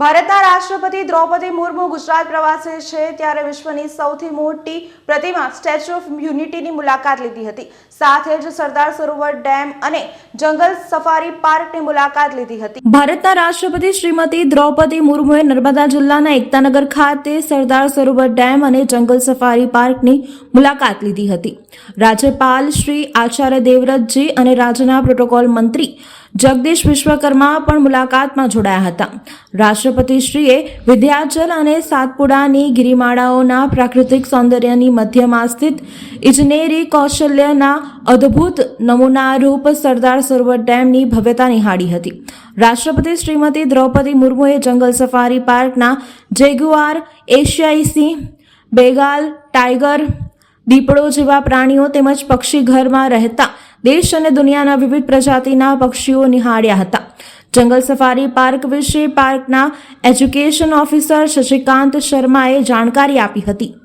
ભારતના રાષ્ટ્રપતિ દ્રૌપદી મુર્મુ ગુજરાત પ્રવાસે છે ત્યારે વિશ્વની સૌથી મોટી પ્રતિમા સ્ટેચ્યુ ઓફ યુનિટીની મુલાકાત લીધી હતી. સાથે જ સરદાર સરોવર ડેમ અને જંગલ સફારી પાર્કની મુલાકાત લીધી હતી. ભારતના રાષ્ટ્રપતિ શ્રીમતી દ્રૌપદી મુર્મુએ નર્મદા જિલ્લાના એકતાનગર ખાતે સરદાર સરોવર ડેમ અને જંગલ સફારી પાર્કની મુલાકાત લીધી હતી. રાજ્યપાલ શ્રી આચાર્ય દેવવ્રતજી અને રાજ્યના પ્રોટોકોલ મંત્રી જગદીશ વિશ્વકર્મા પણ મુલાકાતમાં જોડાયા હતા. રાષ્ટ્રપતિશ્રીએ વિંધ્યાચલ અને સાતપુડાની ગિરિમાળાઓના પ્રાકૃતિક સૌંદર્યની મધ્યમાં સ્થિત ઇજનેરી કૌશલ્યના અદ્ભુત નમૂનારૂપ સરદાર સરોવર ડેમની ભવ્યતા નિહાળી હતી. રાષ્ટ્રપતિ શ્રીમતી દ્રૌપદી મુર્મુએ જંગલ સફારી પાર્કના જેગુઆર એશિયાઈ સિંહ, બેગાલ ટાઈગર, દીપડો જેવા પ્રાણીઓ તેમજ પક્ષી ઘરમાં રહેતા દેશ અને દુનિયાના વિવિધ પ્રજાતિના પક્ષીઓ નિહાળ્યા હતા. જંગલ સફારી પાર્ક વિશે પાર્કના એજ્યુકેશન ઓફિસર શશિકાંત શર્માએ જાણકારી આપી હતી.